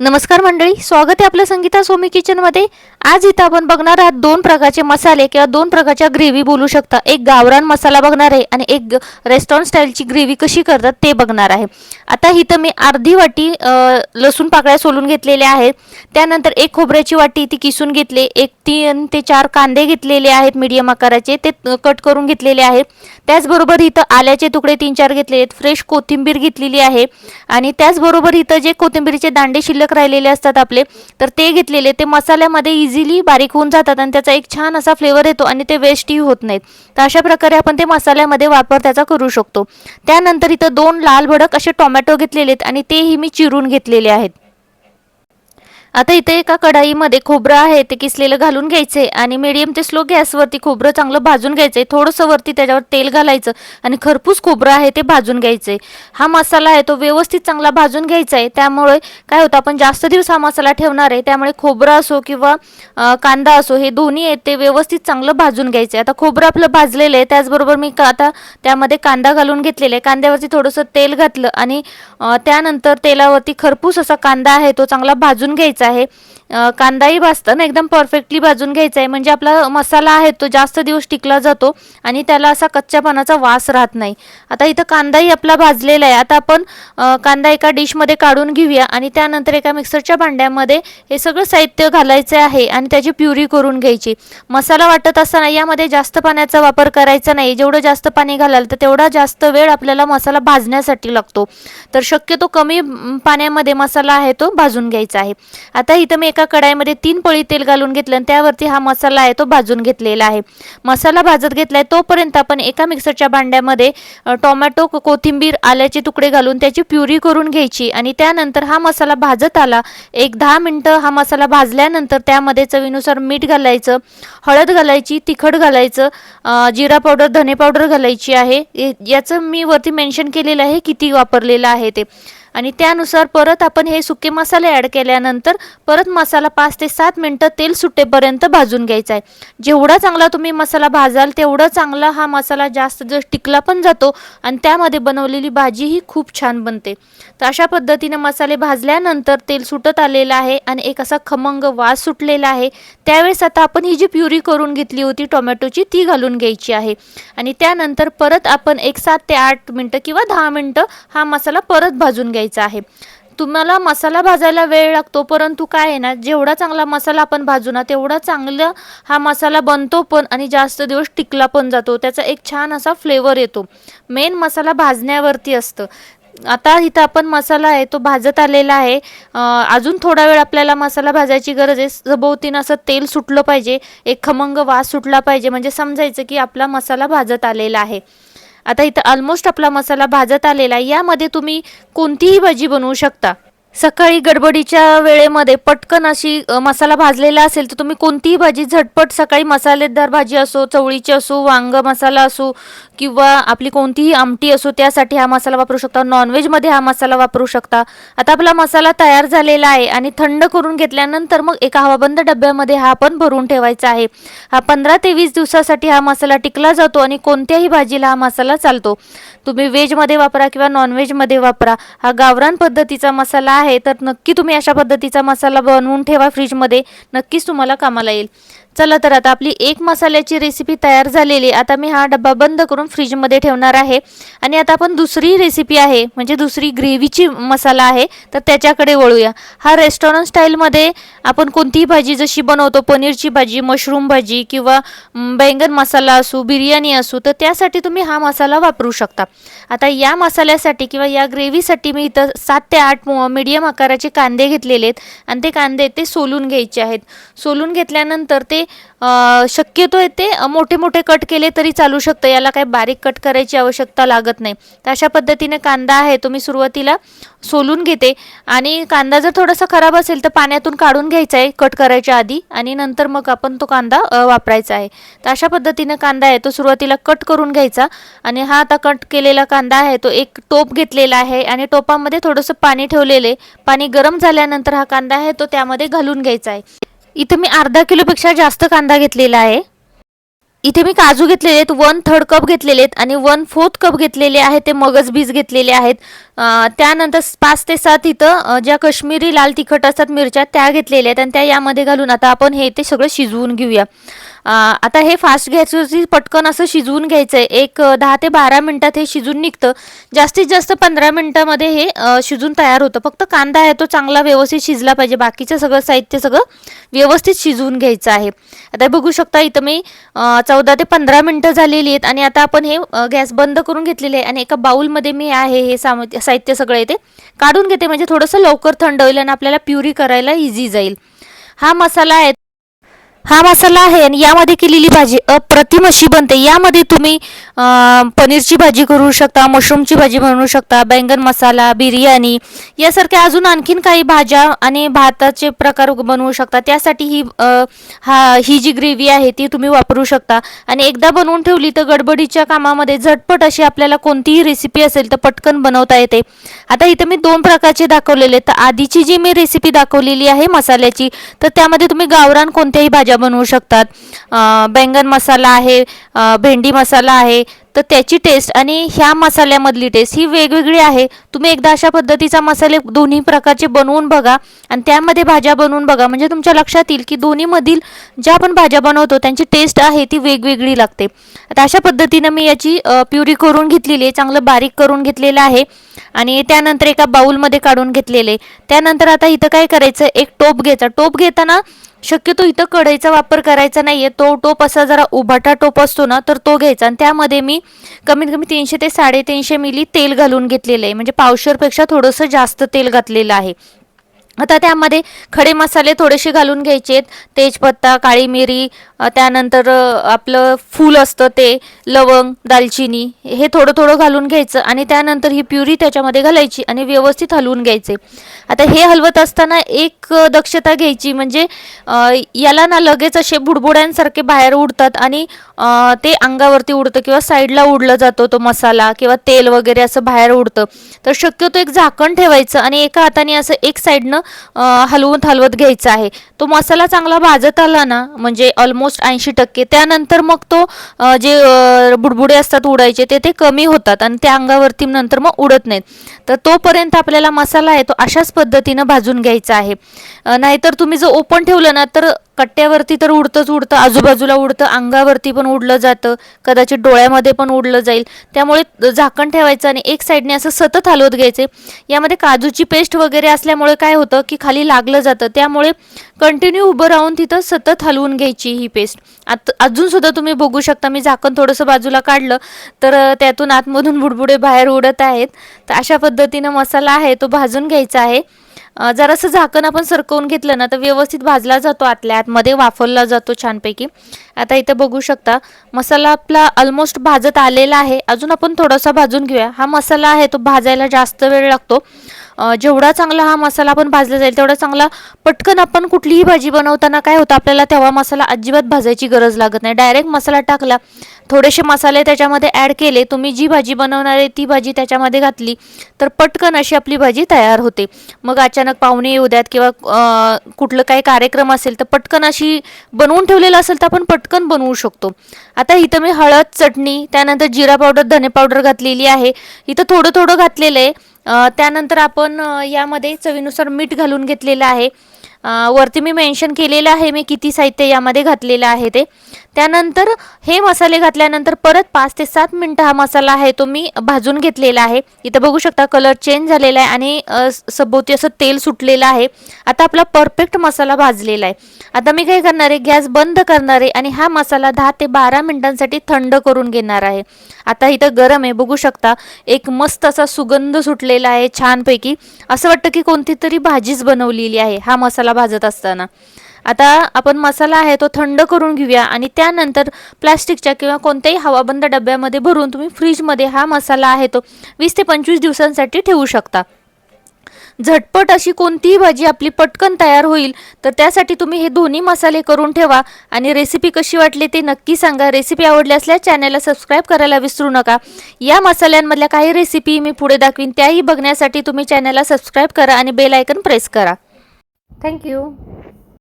नमस्कार मंडळी स्वागत आहे आपलं संगीता सोमी किचनमध्ये. आज इथं आपण बघणार आहात दोन प्रकारचे मसाले किंवा दोन प्रकारच्या ग्रेव्ही बोलू शकता. एक गावरान मसाला बघणार आहे आणि एक रेस्टॉरंट स्टाईलची ग्रेव्ही कशी करतात ते बघणार आहे. आता इथं मी अर्धी वाटी लसूण पाकळ्या सोलून घेतलेल्या आहेत. त्यानंतर एक खोबऱ्याची वाटी ती किसून घेतले. एक तीन ते चार कांदे घेतलेले आहेत मीडियम आकाराचे. ते कट करून घेतलेले आहेत. त्याचबरोबर इथं आल्याचे तुकडे तीन चार घेतले आहेत. फ्रेश कोथिंबीर घेतलेली आहे. आणि त्याचबरोबर इथं जे कोथिंबीरचे दांडे शिल्लक राहिलेले असतात आपले तर ते घेतलेले ते मसाल्यामध्ये इझिली बारीक होऊन जातात आणि त्याचा एक छान असा फ्लेवर येतो आणि ते वेस्टही होत नाहीत. तर अशा प्रकारे आपण ते मसाल्यामध्ये वापर त्याचा करू शकतो. त्यानंतर इथं दोन लाल भडक असे टोमॅटो घेतलेले आहेत आणि तेही मी चिरून घेतलेले आहेत. आता इथे एका कढाईमध्ये खोबरं आहे ते किसलेलं घालून घ्यायचे आणि मिडियम ते स्लो गॅसवरती खोबरं चांगलं भाजून घ्यायचंय थोडंसं वरती त्याच्यावर तेल घालायचं आणि खरपूस खोबरं आहे ते भाजून घ्यायचे. हा मसाला आहे तो व्यवस्थित चांगला भाजून घ्यायचा आहे. त्यामुळे काय होतं आपण जास्त दिवस हा मसाला ठेवणार आहे त्यामुळे खोबरं असो किंवा कांदा असो हे दोन्ही आहे ते व्यवस्थित चांगलं भाजून घ्यायचं. आहे आता खोबरं आपलं भाजलेलं आहे त्याचबरोबर मी का आता त्यामध्ये कांदा घालून घेतलेला आहे. कांद्यावरती थोडंसं तेल घातलं आणि त्यानंतर तेलावरती खरपूस असा कांदा आहे तो चांगला भाजून घ्यायचा आहे. कांदाही भाजताना एकदम परफेक्टली भाजून घ्यायचा आहे म्हणजे आपला मसाला आहे तो जास्त दिवस टिकला जातो आणि त्याला असा कच्च्यापणाचा वास राहत नाही. आता इथं कांदाही आपला भाजलेला आहे. आता आपण कांदा एका डिशमध्ये काढून घेऊया आणि त्यानंतर एका मिक्सरच्या भांड्यामध्ये हे सगळं साहित्य घालायचं आहे आणि त्याची प्युरी करून घ्यायची. मसाला वाटत असताना यामध्ये जास्त पाण्याचा वापर करायचा नाही. जेवढं जास्त पाणी घालाल तर तेवढा जास्त वेळ आपल्याला मसाला भाजण्यासाठी लागतो. तर शक्यतो कमी पाण्यामध्ये मसाला आहे तो भाजून घ्यायचा आहे. आता इथं मी एका कढाईमध्ये तीन पळी तेल घालून घेतलं आणि त्यावरती हा मसाला आहे तो भाजून घेतलेला आहे. मसाला भाजत घेतलाय तोपर्यंत आपण एका मिक्सरच्या भांड्यामध्ये टोमॅटो कोथिंबीर आल्याचे तुकडे घालून त्याची प्युरी करून घ्यायची आणि त्यानंतर हा मसाला भाजत आला. एक दहा मिनटं हा मसाला भाजल्यानंतर त्यामध्ये चवीनुसार मीठ घालायचं हळद घालायची तिखट घालायचं जिरा पावडर धने पावडर घालायची आहे. याचं मी वरती मेन्शन केलेलं आहे किती वापरलेलं आहे ते. आणि त्यानुसार परत आपण हे सुके मसाले ॲड केल्यानंतर परत मसाला पाच ते सात मिनटं तेल सुटेपर्यंत भाजून घ्यायचा आहे. जेवढा चांगला तुम्ही मसाला भाजाल तेवढा चांगला हा मसाला जास्त जर टिकला पण जातो आणि त्यामध्ये बनवलेली भाजीही खूप छान बनते. तर अशा पद्धतीने मसाले भाजल्यानंतर तेल सुटत आलेलं आहे आणि एक असा खमंग वास सुटलेला आहे. त्यावेळेस आता आपण ही जी प्युरी करून घेतली होती टोमॅटोची ती घालून घ्यायची आहे. आणि त्यानंतर परत आपण एक सात ते आठ मिनटं किंवा दहा मिनटं हा मसाला परत भाजून घ्यायचा आहे. तुम्हाला मसाला भाजायला वेळ लागतो परंतु काय आहे ना जेवढा चांगला मसाला आपण भाजू ना तेवढा चांगला हा मसाला बनतो पण आणि जास्त दिवस टिकला पण जातो. त्याचा एक छान असा फ्लेवर येतो. मेन मसाला भाजण्यावरती असतं. आता इथं आपण मसाला आहे तो भाजत आलेला आहे. अजून थोडा वेळ आपल्याला मसाला भाजायची गरज आहे. सभोवतीनं असं तेल सुटलं पाहिजे. एक खमंग वास सुटला पाहिजे. म्हणजे समजायचं की आपला मसाला भाजत आलेला आहे. आता इथं ऑलमोस्ट आपला मसाला भाजत आलेला आहे. यामध्ये तुम्ही कोणतीही भाजी बनवू शकता. सकाळी गडबडीच्या वेळेमध्ये पटकन अशी मसाला भाजलेला असेल तर तुम्ही कोणतीही भाजी झटपट सकाळी मसालेदार भाजी असो चवळीची असो वांग मसाला असो किंवा आपली कोणतीही आमटी असो त्यासाठी हा मसाला वापरू शकता. नॉनव्हेजमध्ये हा मसाला वापरू शकता. आता आपला मसाला तयार झालेला आहे आणि थंड करून घेतल्यानंतर मग एका हवाबंद डब्यामध्ये हा आपण भरून ठेवायचा आहे. हा पंधरा ते वीस दिवसासाठी हा मसाला टिकला जातो आणि कोणत्याही भाजीला हा मसाला चालतो. तुम्ही व्हेजमध्ये वापरा किंवा नॉनव्हेजमध्ये वापरा. हा गावरान पद्धतीचा मसाला आहे. तर नक्की तुम्ही अशा पद्धतीचा मसाला बनवून ठेवा फ्रीजमध्ये. नक्कीच तुम्हाला कामाला येईल. चला तर आता आपली एक मसाल्याची रेसिपी तयार झालेली आहे. आता मी हा डब्बा बंद करून फ्रीजमध्ये ठेवणार आहे. आणि आता आपण दुसरी रेसिपी आहे म्हणजे दुसरी ग्रेव्हीची मसाला आहे तर त्याच्याकडे वळूया. हा रेस्टॉरंट स्टाईलमध्ये आपण कोणतीही भाजी जशी बनवतो पनीरची भाजी मशरूम भाजी किंवा बैंगन मसाला असू बिर्याणी असू तर त्यासाठी तुम्ही हा मसाला वापरू शकता. आता या मसाल्यासाठी किंवा या ग्रेव्हीसाठी मी इथं सात ते आठ मीडियम आकाराचे कांदे घेतलेले आहेत. आणि ते कांदे ते सोलून घ्यायचे आहेत. सोलून घेतल्यानंतर ते शक्यतो येते. मोठे मोठे कट केले तरी चालू शकतं. याला काही बारीक कट करायची आवश्यकता लागत नाही. तर अशा पद्धतीने कांदा आहे तो मी सुरुवातीला सोलून घेते. आणि कांदा जर थोडासा खराब असेल तर पाण्यातून काढून घ्यायचा आहे कट करायच्या आधी. आणि नंतर मग आपण तो कांदा वापरायचा आहे. तर अशा पद्धतीने कांदा आहे तो सुरुवातीला कट करून घ्यायचा. आणि हा आता कट केलेला कांदा आहे तो एक टोप घेतलेला आहे. आणि टोपामध्ये थोडंसं पाणी ठेवलेलं आहे. पाणी गरम झाल्यानंतर हा कांदा आहे तो त्यामध्ये घालून घ्यायचा आहे. इथं मी अर्धा किलोपेक्षा जास्त कांदा घेतलेला आहे. इथे मी काजू घेतलेले आहेत वन थर्ड कप घेतलेले आहेत आणि वन फोर्थ कप घेतलेले आहेत ते मगज बीज घेतलेले आहेत. त्यानंतर पाच ते सात इथं ज्या कश्मीरी लाल तिखट असतात मिरच्या त्या घेतलेल्या आहेत आणि त्या यामध्ये घालून आता आपण हे ते सगळं शिजवून घेऊया. आता हे फास्ट गॅसवरती पटकन असं शिजवून घ्यायचं आहे एक दहा ते बारा मिनटात हे शिजून निघतं. जास्तीत जास्त पंधरा मिनटामध्ये हे शिजून तयार होतं. फक्त कांदा आहे तो चांगला व्यवस्थित शिजला पाहिजे. बाकीचं सगळं साहित्य सगळं व्यवस्थित शिजवून घ्यायचं आहे. आता बघू शकता इथं मी चौदा ते पंधरा मिनटं झालेली आहेत आणि आता आपण हे गॅस बंद करून घेतलेले आहे आणि एका बाउलमध्ये मी आहे हे साम साहित्य सगळं येते. काढून घेते. म्हणजे थोडंसं लवकर थंड होईल आणि आपल्याला प्युरी करायला इझी जाईल. हा मसाला आहे हा मसाला आहे आणि यामध्ये केलेली भाजी अप्रतिम अशी बनते. यामध्ये तुम्ही पनीरची भाजी करू शकता मशरूमची भाजी बनवू शकता बैंगन मसाला बिर्याणी यासारख्या अजून आणखीन काही भाज्या आणि भाताचे प्रकार बनवू शकता. त्यासाठी ही हा ही जी ग्रेव्ही आहे ती तुम्ही वापरू शकता. आणि एकदा बनवून ठेवली तर गडबडीच्या कामामध्ये झटपट अशी आपल्याला कोणतीही रेसिपी असेल तर पटकन बनवता येते. आता इथं मी दोन प्रकारचे दाखवलेले तर आधीची जी मी रेसिपी दाखवलेली आहे मसाल्याची तर त्यामध्ये तुम्ही गावरान कोणत्याही भाज्या बनवू शकतात. बैंगन मसाला आहे भेंडी मसाला आहे तर त्याची टेस्ट आणि ह्या मसाल्यामधली टेस्ट ही वेगवेगळी आहे. तुम्ही एकदा अशा पद्धतीचा मसाले दोन्ही प्रकारचे बनवून बघा आणि त्यामध्ये भाज्या बनवून बघा. म्हणजे तुमच्या लक्षात येईल की दोन्हीमधील ज्या आपण भाज्या बनवतो त्यांची टेस्ट आहे ती वेगवेगळी लागते. आता अशा पद्धतीनं मी याची प्युरी करून घेतलेली आहे. चांगलं बारीक करून घेतलेलं आहे. आणि त्यानंतर एका बाऊलमध्ये काढून घेतलेले त्यानंतर आता इथं काय करायचं? एक टोप घ्यायचा. टोप घेताना शक्यतो इथं कढईचा वापर करायचा नाहीये. तो टोप असा जरा उभाटा टोप असतो ना तर तो घ्यायचा. आणि त्यामध्ये मी कमीत कमी तीनशे ते साडेतीनशे मिली तेल घालून घेतलेलं आहे. म्हणजे पावशरपेक्षा थोडंसं जास्त तेल घातलेलं आहे. आता त्यामध्ये खडे मसाले थोडेसे घालून घ्यायचे तेजपत्ता काळी मिरी त्यानंतर आपलं फूल असतं ते लवंग दालचिनी हे थोडं थोडं घालून घ्यायचं आणि त्यानंतर ही प्युरी त्याच्यामध्ये घालायची आणि व्यवस्थित हलवून घ्यायचे. आता हे हलवत असताना एक दक्षता घ्यायची म्हणजे याला ना लगेच असे बुडबुड्यांसारखे बाहेर उडतात आणि ते अंगावरती उडतं किंवा साईडला उडलं जातो तो मसाला किंवा तेल वगैरे असं बाहेर उडतं. तर शक्यतो एक झाकण ठेवायचं आणि एका हाताने असं एक साईडनं हलवत हलवून हलवत घ्यायचा आहे. तो मसाला चांगला भाजत आला ना म्हणजे ऑलमोस्ट ऐंशी टक्के त्यानंतर मग तो जे बुडबुडे असतात उडायचे ते ते कमी होतात आणि त्या अंगावरती नंतर मग उडत नाहीत. तर तोपर्यंत आपल्याला मसाला आहे तो अशाच पद्धतीनं भाजून घ्यायचा आहे. नाहीतर तुम्ही जर ओपन ठेवलं ना तर कट्ट्यावरती तर उडतंच उडतं आजूबाजूला उडतं अंगावरती पण उडलं जातं कदाचित डोळ्यामध्ये पण उडलं जाईल. त्यामुळे झाकण ठेवायचं आणि एक साईडने असं सतत हलवत घ्यायचे. यामध्ये काजूची पेस्ट वगैरे असल्यामुळे काय होतं की खाली लागलं जातं. त्यामुळे कंटिन्यू उभं राहून तिथं सतत हलवून घ्यायची ही पेस्ट आत अजूनसुद्धा तुम्ही बघू शकता मी झाकण थोडंसं बाजूला काढलं तर त्यातून आतमधून बुडबुडे बाहेर उडत आहेत. तर अशा पद्धतीनं मसाला आहे तो भाजून घ्यायचा आहे. जरासं झाकण आपण सरकवून घेतलं ना तर व्यवस्थित भाजला जातो आतल्या आतमध्ये वाफरला जातो छानपैकी. आता इथं बघू शकता मसाला आपला ऑलमोस्ट भाजत आलेला आहे. अजून आपण थोडासा भाजून घेऊया. हा मसाला आहे तो भाजायला जास्त वेळ लागतो. जेवढा चांगला हा मसाला आपण भाजला जाईल तेवढा चांगला पटकन आपण कुठलीही भाजी बनवताना काय होतं आपल्याला तेव्हा मसाला अजिबात भाजायची गरज लागत नाही. डायरेक्ट मसाला टाकला थोडेसे मसाले त्याच्यामध्ये ॲड केले तुम्ही जी भाजी बनवणार आहे ती भाजी त्याच्यामध्ये घातली तर पटकन अशी आपली भाजी तयार होते. मग अचानक पाहुणे येऊ द्यात किंवा कुठलं काही कार्यक्रम असेल तर पटकन अशी बनवून ठेवलेलं असेल तर आपण पटकन बनवू शकतो. आता इथं मी हळद चटणी त्यानंतर जिरा पावडर धने पावडर घातलेली आहे. इथं थोडं थोडं घातलेलं आहे. त्यानंतर आपण यामध्ये चवीनुसार मीठ घालून घेतलेलं आहे. वरती मी मेन्शन केलेलं आहे मी किती साहित्य यामध्ये घातलेलं आहे ते. त्यानंतर हे मसाले घातल्यानंतर परत पाच ते सात मिनटं हा मसाला आहे तो मी भाजून घेतलेला आहे. इथं बघू शकता कलर चेंज झालेला आहे आणि सभोवती असं तेल सुटलेलं आहे. आता आपला परफेक्ट मसाला भाजलेला आहे. आता मी काय करणार आहे गॅस बंद करणार आहे आणि हा मसाला दहा ते बारा मिनटांसाठी थंड करून घेणार आहे. आता इथं गरम आहे बघू शकता. एक मस्त असा सुगंध सुटलेला आहे छानपैकी. असं वाटतं की कोणती तरी भाजीच बनवलेली आहे हा मसाला भाजत असताना. आता आपण मसाला आहे तो थंड करून घेऊया आणि त्यानंतर प्लॅस्टिकच्या किंवा कोणत्याही हवाबंद डब्यामध्ये भरून तुम्ही फ्रीजमध्ये हा मसाला आहे तो वीस ते पंचवीस दिवसांसाठी ठेवू शकता. झटपट अशी कोणतीही भाजी आपली पटकन तयार होईल तर त्यासाठी तुम्ही हे दोन्ही मसाले करून ठेवा आणि रेसिपी कशी वाटली ते नक्की सांगा. रेसिपी आवडली असल्यास चॅनलला सबस्क्राईब करायला विसरू नका. या मसाल्यांमधल्या काही रेसिपी मी पुढे दाखवीन त्याही बघण्यासाठी तुम्ही चॅनलला सबस्क्राईब करा आणि बेल आयकन प्रेस करा. Thank you